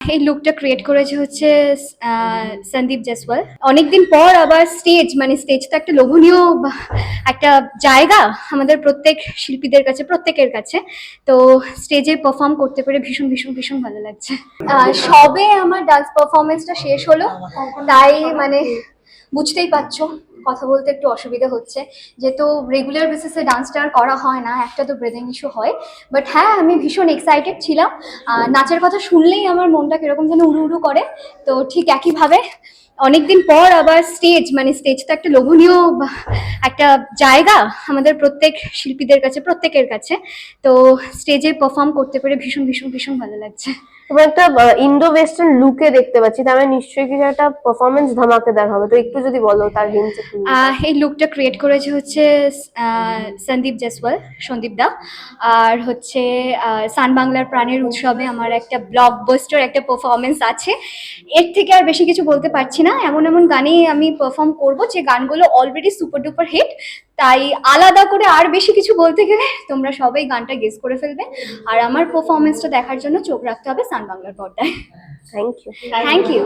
এই লুকটা ক্রিয়েট করেছে হচ্ছে সন্দীপ জেসওয়াল অনেকদিন পর আবার স্টেজ মানে স্টেজ তো একটা লোভনীয় একটা জায়গা আমাদের প্রত্যেক শিল্পীদের কাছে, প্রত্যেকের কাছে। তো স্টেজে পারফর্ম করতে পেরে ভীষণ ভীষণ ভীষণ ভালো লাগছে। সবে আমার ডান্স পারফরমেন্সটা শেষ হলো। তাই মানে বুঝতেই পারছ। কথা বলতে একটু অসুবিধা হচ্ছে। যেহেতু রেগুলার বেসিসে ডান্সটা আর করা হয় না, একটা তো ব্রেদিং ইস্যু হয়। বাট হ্যাঁ আমি ভীষণ এক্সাইটেড ছিলাম। নাচের কথা শুনলেই আমার মনটা কীরকম যেন উড়ু উড়ু করে। তো ঠিক একইভাবে অনেকদিন পর আবার স্টেজ মানে স্টেজ তো একটা লোভনীয় একটা জায়গা আমাদের প্রত্যেক শিল্পীদের কাছে প্রত্যেকের কাছে। তো স্টেজে পারফর্ম করতে পেরে ভীষণ ভীষণ ভীষণ ভালো লাগছে। তোমার একটা ইন্ডো ওয়েস্টার্ন লুকে দেখতে পাচ্ছি তার মানে নিশ্চয়ই কিছু একটা পারফরমেন্স ধামাকে দেখাবে। তো একটু যদি বলো তার হিন্টস এই লুকটা ক্রিয়েট করেছে হচ্ছে সন্দীপ জেসওয়াল সন্দীপ দা। আর হচ্ছে সান বাংলার প্রাণের উৎসবে আমার একটা ব্লক বাস্টার একটা পারফরমেন্স আছে। এর থেকে আর বেশি কিছু বলতে পারছি না। এমন এমন গানে আমি পারফর্ম করব যে গানগুলো অলরেডি সুপার ডুপার হিট তাই আলাদা করে আর বেশি কিছু বলতে গেলে তোমরা সবাই গানটা গেস করে ফেলবে। আর আমার পারফরমেন্সটা দেখার জন্য চোখ রাখতে হবে সান বাংলার পর্দায়। Thank you thank you